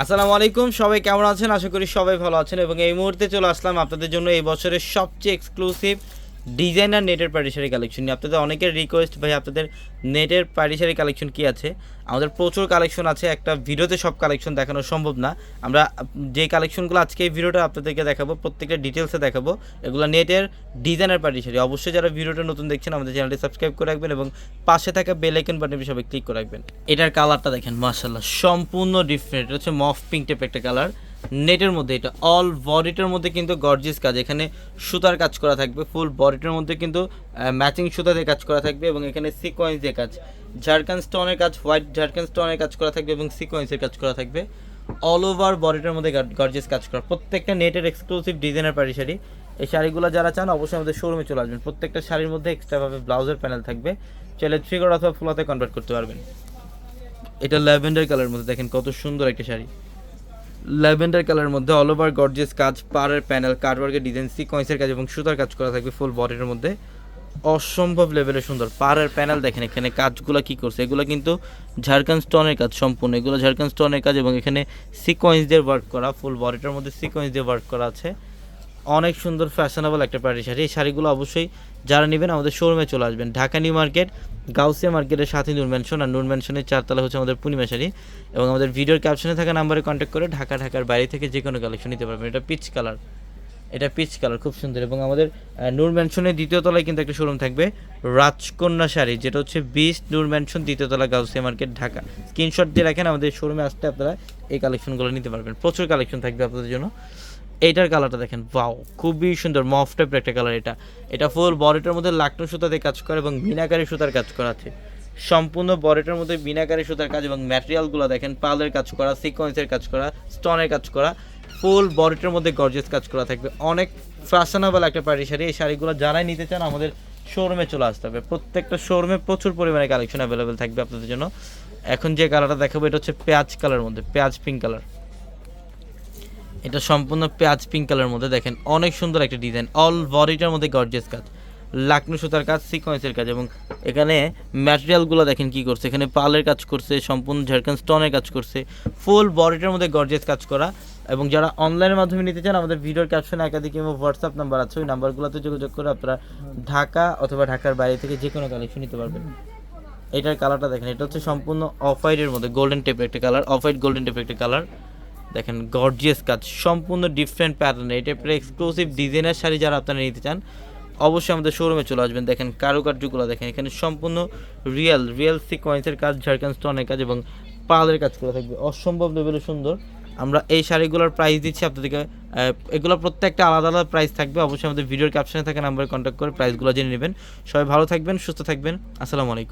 আসসালামু আলাইকুম, সবাই কেমন আছেন? আশা করি সবাই ভালো আছেন এবং এই মুহূর্তে চলে আসলাম আপনাদের জন্য এই বছরের সবচেয়ে এক্সক্লুসিভ ডিজাইনার নেটের পার্টিশারি কালেকশন নিয়ে। আপনাদের অনেকের রিকোয়েস্ট ভাই, আপনাদের নেটের পার্টিশারি কালেকশন কি আছে? আমাদের প্রচুর কালেকশন আছে, একটা ভিডিওতে সব কালেকশন দেখানো সম্ভব না। আমরা যে কালেকশনগুলো আজকে এই ভিডিওটা আপনাদেরকে দেখাবো, প্রত্যেকটা ডিটেলসে দেখাবো, এগুলো নেটের ডিজাইনার পার্টিশারি অবশ্যই যারা ভিডিওটা নতুন দেখছেন, আমাদের চ্যানেলটি সাবস্ক্রাইব করে রাখবেন এবং পাশে থাকা বেল আইকন সবাই ক্লিক করে রাখবেন। এটার কালারটা দেখেন মাশাল্লাহ সম্পূর্ণ ডিফারেন্ট হচ্ছে মফ পিঙ্ক টাইপ একটা কালার নেটের মধ্যে, এটা অল বডিটার মধ্যে কিন্তু গর্জিয়াস কাজ। এখানে সুতার কাজ করা থাকবে ফুল বডিটার মধ্যে কিন্তু ম্যাচিং সুতা দিয়ে কাজ করা থাকবে এবং এখানে সিকোয়েন্স দিয়ে কাজ। ঝাড়খান স্টোনের কাজ হোয়াইট ঝাড়খান স্টোনের কাজ করা থাকবে এবং সিকোয়েন্সের কাজ করা থাকবে। অল ওভার বডিটার মধ্যে গর্জিয়াস কাজ করা। প্রত্যেকটা নেটের এক্সক্লুসিভ ডিজাইনার পারি শাড়ি। এই শাড়িগুলো যারা চান, অবশ্যই আমাদের শোরুমে চলে আসবেন। প্রত্যেকটা শাড়ির মধ্যে এক্সট্রাভাবে ব্লাউজের প্যানেল থাকবে। চাইলে কট অথবা ফুলাতে কনভার্ট করতে পারবেন। এটা ল্যাভেন্ডার কালারের মধ্যে দেখেন কত সুন্দর একটা শাড়ি। ল্যাভেন্ডার কালারের মধ্যে অল ওভার গর্জিয়াস কাজ, পাড়ের প্যানেল কার্ডওয়ার্কের ডিজাইন সিকোয়েন্সের কাজ এবং সুতার কাজ করা থাকবে ফুল বডির মধ্যে। অসম্ভব লেভেলের সুন্দর। পাড়ের প্যানেল দেখেন এখানে কাজগুলো কি করছে। এগুলো কিন্তু ঝাড়খান স্টোনের কাজ সম্পূর্ণ। এগুলো ঝাড়খান স্টোনের কাজ এবং এখানে সিকোয়েন্স দিয়ে ওয়ার্ক করা ফুল বডিটার মধ্যে সিকোয়েন্স দিয়ে ওয়ার্ক করা আছে। অনেক সুন্দর ফ্যাশনেবল একটা পার্টি শাড়ি। এই শাড়িগুলো অবশ্যই যারা নেবেন আমাদের শোরুমে চলে আসবেন। ঢাকা নিউ মার্কেট, গাউসিয়া মার্কেটের সাথে নূর ম্যানশন আর নূর ম্যানশনের চারতলা হচ্ছে আমাদের পূর্ণিমা শাড়ি এবং আমাদের ভিডিওর ক্যাপশনে থাকা নাম্বারে কন্ট্যাক্ট করে ঢাকা, ঢাকার বাইরে থেকে যে কোনো কালেকশন নিতে পারবেন। এটা পিচ কালার এটা পিচ কালার খুব সুন্দর এবং আমাদের নূর ম্যানশনের দ্বিতীয় তলায় কিন্তু একটা শোরুম থাকবে, রাজকন্যা শাড়ি, যেটা হচ্ছে বিশ নূর ম্যানশন দ্বিতীয় তলা, গাউসিয়া মার্কেট, ঢাকা। স্ক্রিনশট দিয়ে রাখেন, আমাদের শোরুমে আসতে আপনারা এই কালেকশনগুলো নিতে পারবেন। প্রচুর কালেকশন থাকবে আপনাদের জন্য। এইটার কালারটা দেখেন ওয়াও খুবই সুন্দর মফ টাইপের একটা কালার এটা। এটা ফুল বডিটার মধ্যে লাকনো সুতা দিয়ে কাজ করে এবং মিনাকারি সুতার কাজ করা আছে। সম্পূর্ণ বডিটার মধ্যে বিনাকারি সুতার কাজ এবং ম্যাটেরিয়ালগুলো দেখেন পালের কাজ করা সিকোয়েন্সের কাজ করা স্টোনের কাজ করা ফুল বডিটার মধ্যে গর্জেস কাজ করা থাকবে। অনেক ফ্যাশনেবল একটা পার্টি শাড়ি, এই শাড়িগুলো যারাই নিতে চান আমাদের শোরুমে চলে আসতে হবে। প্রত্যেকটা শোরুমে প্রচুর পরিমাণে কালেকশন অ্যাভেলেবেল থাকবে আপনাদের জন্য। এখন যে কালারটা দেখাবো, এটা হচ্ছে পেঁয়াজ কালারের মধ্যে, পেঁয়াজ পিঙ্ক কালার এটা সম্পূর্ণ পেঁয়াজ পিঙ্ক কালারের মধ্যে দেখেন। অনেক সুন্দর একটা ডিজাইন অল বডিটার মধ্যে গর্জেস কাজ। লাকনো সুতার কাজ সিকোয়েন্সের কাজ এবং এখানে ম্যাটেরিয়ালগুলো দেখেন কি করছে। এখানে পালের কাজ করছে, সম্পূর্ণ ঝাড়খান স্টোনের কাজ করছে। ফুল বডিটার মধ্যে গর্জেস কাজ করা এবং যারা অনলাইনের মাধ্যমে নিতে চান, আমাদের ভিডিওর ক্যাপশনে একাধিক এবং হোয়াটসঅ্যাপ নাম্বার আছে। ওই নাম্বারগুলোতে যোগাযোগ করে আপনারা ঢাকা অথবা ঢাকার বাইরে থেকে যে কোনো কালেকশন নিতে পারবেন। এটার কালারটা দেখেন। এটা হচ্ছে সম্পূর্ণ অফ হোয়াইটের মধ্যে গোল্ডেন টেপের একটা কালার অফ হোয়াইট গোল্ডেন টেপের একটা কালার দেখেন গর্জিয়াস কাজ, সম্পূর্ণ ডিফারেন্ট প্যাটার্নের এটা প্রায় এক্সক্লুসিভ ডিজাইনের শাড়ি যারা আপনারা নিতে চান, অবশ্যই আমাদের শোরুমে চলে আসবেন। দেখেন, কারুকার্যগুলো দেখেন, এখানে সম্পূর্ণ রিয়েল রিয়েল সিকোয়েন্সের কাজ ঝাড়খান স্টোনের কাজ এবং পালের কাজ থাকবে। অসম্ভব লেভেলের সুন্দর। আমরা এই শাড়িগুলোর প্রাইস দিচ্ছি আপনাদেরকে এগুলো প্রত্যেকটা আলাদা আলাদা প্রাইস থাকবে। অবশ্যই আমাদের ভিডিওর ক্যাপশনে থাকা নাম্বারে কন্ট্যাক্ট করে প্রাইসগুলো জেনে নেবেন। সবাই ভালো থাকবেন, সুস্থ থাকবেন। আসসালামু আলাইকুম।